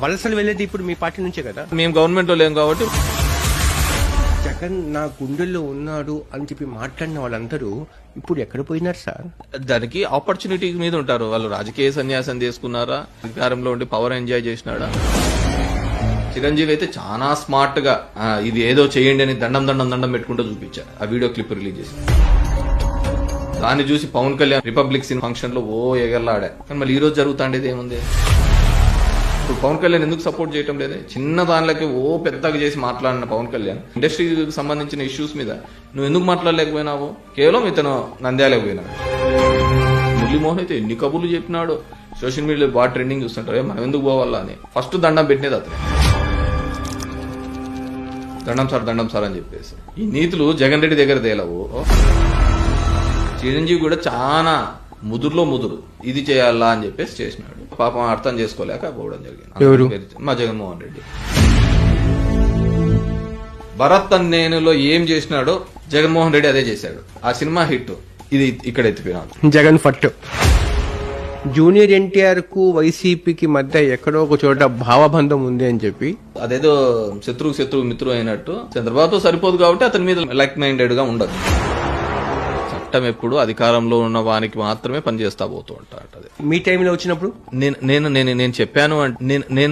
వలసలు వెళ్ళేది ఇప్పుడు మీ పార్టీ నుంచే కదా? మేము గవర్నమెంట్లో లేం కాబట్టి. జగన్ నా గుండెల్లో ఉన్నాడు అని చెప్పి మాట్లాడిన వాళ్ళందరూ ఇప్పుడు ఎక్కడ పోయినారు సార్? దానికి ఆపర్చునిటీ మీద ఉంటారు. వాళ్ళు రాజకీయ సన్యాసం తీసుకున్నారా? అధికారంలో ఉండి పవర్ ఎంజాయ్ చేసినాడా? చిరంజీవి అయితే చాలా స్మార్ట్గా ఆ, ఇది ఏదో చేయండి అని దండం దండం దండం పెట్టుకుంటూ చూపించారు. ఆ వీడియో క్లిప్ రిలీజ్ చేసి. దాన్ని చూసి పవన్ కళ్యాణ్ రిపబ్లిక్ సిన్ ఫంక్షన్లో ఓ ఎగర్లాడా కానీ మళ్ళీ ఈ రోజు జరుగుతాండేది ఏముంది? ఇప్పుడు పవన్ కళ్యాణ్ ఎందుకు సపోర్ట్ చేయటం లేదు? చిన్న దానిలోకి ఓ పెద్దగా చేసి మాట్లాడిన పవన్ కళ్యాణ్. ఇండస్ట్రీకి సంబంధించిన ఇష్యూస్ మీద నువ్వు ఎందుకు మాట్లాడలేకపోయినావు? కేవలం ఇతను నంద్యాలకు పోయినాడు. మురళీమోహన్ అయితే ఎన్ని కబుర్లు చెప్పినాడు. సోషల్ మీడియాలో బాగా ట్రెండింగ్ చూస్తుంటారు. మనం ఎందుకు పోవాలా అని. ఫస్ట్ దండం పెట్టినది అతను. దండం సార్ దండం సార్ అని చెప్పేసి. ఈ నీతులు జగన్ రెడ్డి దగ్గర తేలవు. చిరంజీవి కూడా చాలా ముదురులో ముదురు. ఇది చేయాలా అని చెప్పేసి చేసినాడు. పాపం అర్థం చేసుకోలేక పోవడం జరిగింది? మా జగన్మోహన్ రెడ్డి. భరత్ నేనులో ఏం చేసినాడో జగన్మోహన్ రెడ్డి అదే చేశాడు. ఆ సినిమా హిట్. ఇది ఇక్కడ ఎత్తిపోయినాడు జగన్ ఫట్. జూనియర్ ఎన్టీఆర్కు వైసీపీకి మధ్య ఎక్కడో ఒక చోట భావబంధం ఉంది అని చెప్పి. అదేదో శత్రువు శత్రువు మిత్రువు అయినట్టు. చంద్రబాబుతో సరిపోదు కాబట్టి అతని మీద లైక్ మైండెడ్గా ఉండదు. చట్టం ఎప్పుడు అధికారంలో ఉన్న వానికి మాత్రమే పనిచేస్తా పోతూ అది మీ టైంలో వచ్చినప్పుడు? నేను నేను నేను నేను చెప్పాను అంటే నేను నేను